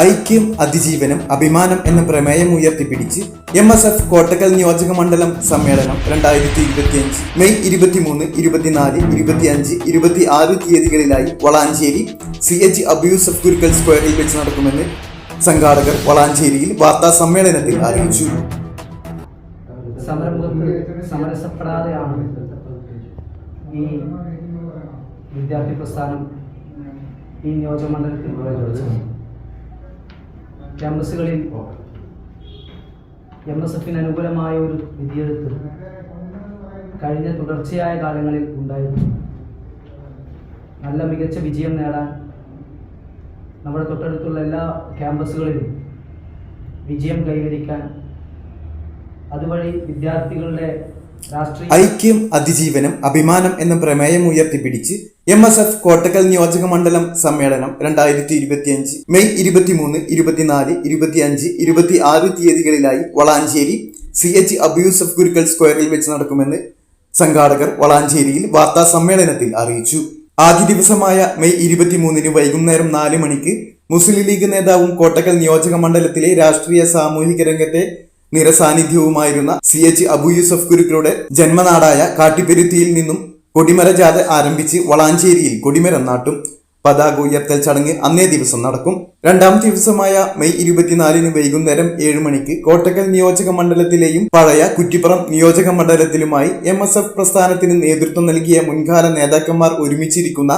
ഐക്യം അതിജീവനം അഭിമാനം എന്ന പ്രമേയം ഉയർത്തിപ്പിടിച്ച് എം എസ് എഫ് കോട്ടക്കൽ നിയോജക മണ്ഡലം സമ്മേളനം രണ്ടായിരത്തി ഇരുപത്തിയഞ്ച് മെയ് ഇരുപത്തിമൂന്ന് ഇരുപത്തിനാല് ഇരുപത്തിയഞ്ച് ഇരുപത്തി ആറ് തീയതികളിലായി വളാഞ്ചേരി സി എച്ച് അബ്യൂസഫ് ഗുരുക്കൽ സ്ക്വയറിൽ വെച്ച് നടക്കുമെന്ന് സംഘാടകർ വളാഞ്ചേരിയിൽ വാർത്താ സമ്മേളനത്തിൽ അറിയിച്ചു. ഈ വിദ്യാർത്ഥി പ്രസ്ഥാനം ഈ നിയോജകമണ്ഡലത്തിൽ പ്രവേശിച്ചത്. ക്യാമ്പസുകളിൽ എം എസ് എഫിന് അനുകൂലമായ ഒരു വിധിയെഴുത്ത് കഴിഞ്ഞ തുടർച്ചയായ കാലങ്ങളിൽ ഉണ്ടായിരുന്നു. നല്ല മികച്ച വിജയം നേടാൻ നമ്മുടെ തൊട്ടടുത്തുള്ള എല്ലാ ക്യാമ്പസുകളിലും വിജയം കൈവരിക്കാൻ അതുവഴി വിദ്യാർത്ഥികളുടെ ഐക്യം അതിജീവനം അഭിമാനം എന്ന പ്രമേയം ഉയർത്തിപ്പിടിച്ച് എം എസ് എഫ് കോട്ടക്കൽ നിയോജക മണ്ഡലം സമ്മേളനം രണ്ടായിരത്തി ഇരുപത്തിയഞ്ച് മെയ് ഇരുപത്തിമൂന്ന് ഇരുപത്തിനാല് ഇരുപത്തിയഞ്ച് ഇരുപത്തി ആറ് തീയതികളിലായി വളാഞ്ചേരി സി എച്ച് അബ്യൂസഫ് ഗുരുക്കൽ സ്ക്വയറിൽ വെച്ച് നടക്കുമെന്ന് സംഘാടകർ വളാഞ്ചേരിയിൽ വാർത്താ സമ്മേളനത്തിൽ അറിയിച്ചു. ആദ്യ ദിവസമായ മെയ് ഇരുപത്തിമൂന്നിന് വൈകുന്നേരം നാല് മണിക്ക് മുസ്ലിം ലീഗ് നേതാവും കോട്ടക്കൽ നിയോജക മണ്ഡലത്തിലെ രാഷ്ട്രീയ സാമൂഹിക രംഗത്തെ നിറസാന്നിധ്യവുമായിരുന്ന സി എച്ച് അബു യൂസഫ് കുരുക്കളുടെ ജന്മനാടായ കാട്ടിപ്പെരുത്തിയിൽ നിന്നും കൊടിമര ജാഥ ആരംഭിച്ച് വളാഞ്ചേരിയിൽ കൊടിമരം നാട്ടും. പതാക ഉയർത്തൽ ചടങ്ങ് അന്നേ ദിവസം നടക്കും. രണ്ടാം ദിവസമായ മെയ് ഇരുപത്തിനാലിന് വൈകുന്നേരം ഏഴ് മണിക്ക് കോട്ടക്കൽ നിയോജക മണ്ഡലത്തിലെയും പഴയ കുറ്റിപ്പുറം നിയോജക മണ്ഡലത്തിലുമായി എം എസ് എഫ് പ്രസ്ഥാനത്തിന് നേതൃത്വം നൽകിയ മുൻകാല നേതാക്കന്മാർ ഒരുമിച്ചിരിക്കുന്ന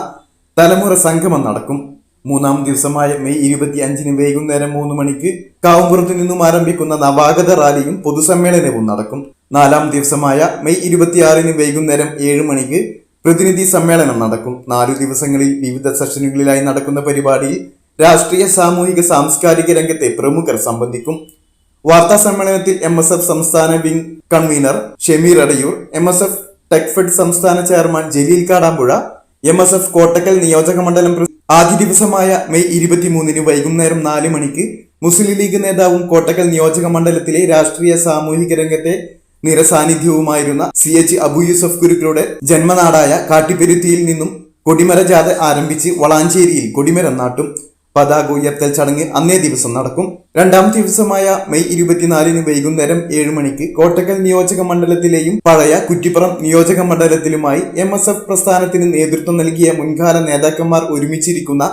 തലമുറ സംഗമം നടക്കും. മൂന്നാം ദിവസമായ മെയ് ഇരുപത്തി അഞ്ചിന് വൈകുന്നേരം മൂന്ന് മണിക്ക് കാവുംപുറത്തു നിന്നും ആരംഭിക്കുന്ന നവാഗത റാലിയും പൊതുസമ്മേളനവും നടക്കും. നാലാം ദിവസമായ മെയ് ഇരുപത്തിയാറിന് വൈകുന്നേരം ഏഴ് മണിക്ക് പ്രതിനിധി സമ്മേളനം നടക്കും. നാലു ദിവസങ്ങളിൽ വിവിധ സെഷനുകളിലായി നടക്കുന്ന പരിപാടിയിൽ രാഷ്ട്രീയ സാമൂഹിക സാംസ്കാരിക രംഗത്തെ പ്രമുഖർ സംബന്ധിക്കും. വാർത്താ സമ്മേളനത്തിൽ എം എസ് എഫ് സംസ്ഥാന wing convener Shameer Adayoor M S F Techfed സംസ്ഥാന chairman Jaleel Kadampuzha M S F Kottakkal നിയോജക മണ്ഡലം ആദ്യ ദിവസമായ മെയ് ഇരുപത്തിമൂന്നിന് വൈകുന്നേരം നാല് മണിക്ക് മുസ്ലിം ലീഗ് നേതാവും കോട്ടക്കൽ നിയോജക മണ്ഡലത്തിലെ രാഷ്ട്രീയ സാമൂഹിക രംഗത്തെ നിറസാന്നിധ്യവുമായിരുന്ന സി എച്ച് അബു യൂസഫ് ഗുരുക്കളുടെ ജന്മനാടായ കാട്ടിപ്പെരുത്തിയിൽ നിന്നും കൊടിമര ജാഥ ആരംഭിച്ച് വളാഞ്ചേരിയിൽ കൊടിമരം നാട്ടും. പതാക ഉയർത്തൽ ചടങ്ങ് അന്നേ ദിവസം നടക്കും. രണ്ടാം ദിവസമായ മെയ് ഇരുപത്തിനാലിന് വൈകുന്നേരം ഏഴ് മണിക്ക് കോട്ടക്കൽ നിയോജക മണ്ഡലത്തിലെയും പഴയ കുറ്റിപ്പുറം നിയോജക മണ്ഡലത്തിലുമായി എം എസ് എഫ് പ്രസ്ഥാനത്തിന് നേതൃത്വം നൽകിയ മുൻകാല നേതാക്കന്മാർ ഒരുമിച്ചിരിക്കുന്ന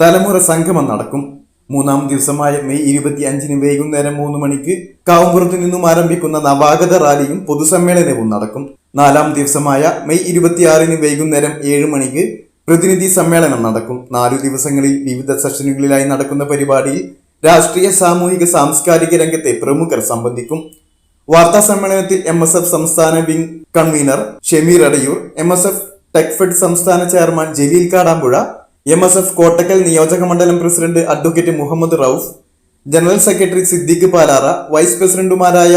തലമുറ സംഗമം നടക്കും. മൂന്നാം ദിവസമായ മെയ് ഇരുപത്തി അഞ്ചിന് വൈകുന്നേരം മൂന്ന് മണിക്ക് കാവുംപുറത്തു നിന്നും ആരംഭിക്കുന്ന നവാഗത റാലിയും പൊതുസമ്മേളനവും നടക്കും. നാലാം ദിവസമായ മെയ് ഇരുപത്തിയാറിന് വൈകുന്നേരം ഏഴ് മണിക്ക് പ്രതിനിധി സമ്മേളനം നടക്കും. നാലു ദിവസങ്ങളിൽ വിവിധ സെഷനുകളിലായി നടക്കുന്ന പരിപാടിയിൽ രാഷ്ട്രീയ സാമൂഹിക സാംസ്കാരിക രംഗത്തെ പ്രമുഖർ സംബന്ധിക്കും. വാർത്താ സമ്മേളനത്തിൽ എം എസ് എഫ് സംസ്ഥാന wing convener Shameer Adayoor M S F Techfed സംസ്ഥാന chairman Jaleel Kadampuzha M S F Kottakkal നിയോജക മണ്ഡലം president advocate Muhammad Rauf general secretary Siddique Palara vice പ്രസിഡന്റുമാരായ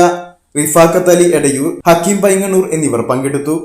റിഫാഖത്ത് അലി എടയൂർ ഹക്കീം പൈങ്ങണൂർ എന്നിവർ പങ്കെടുത്തു.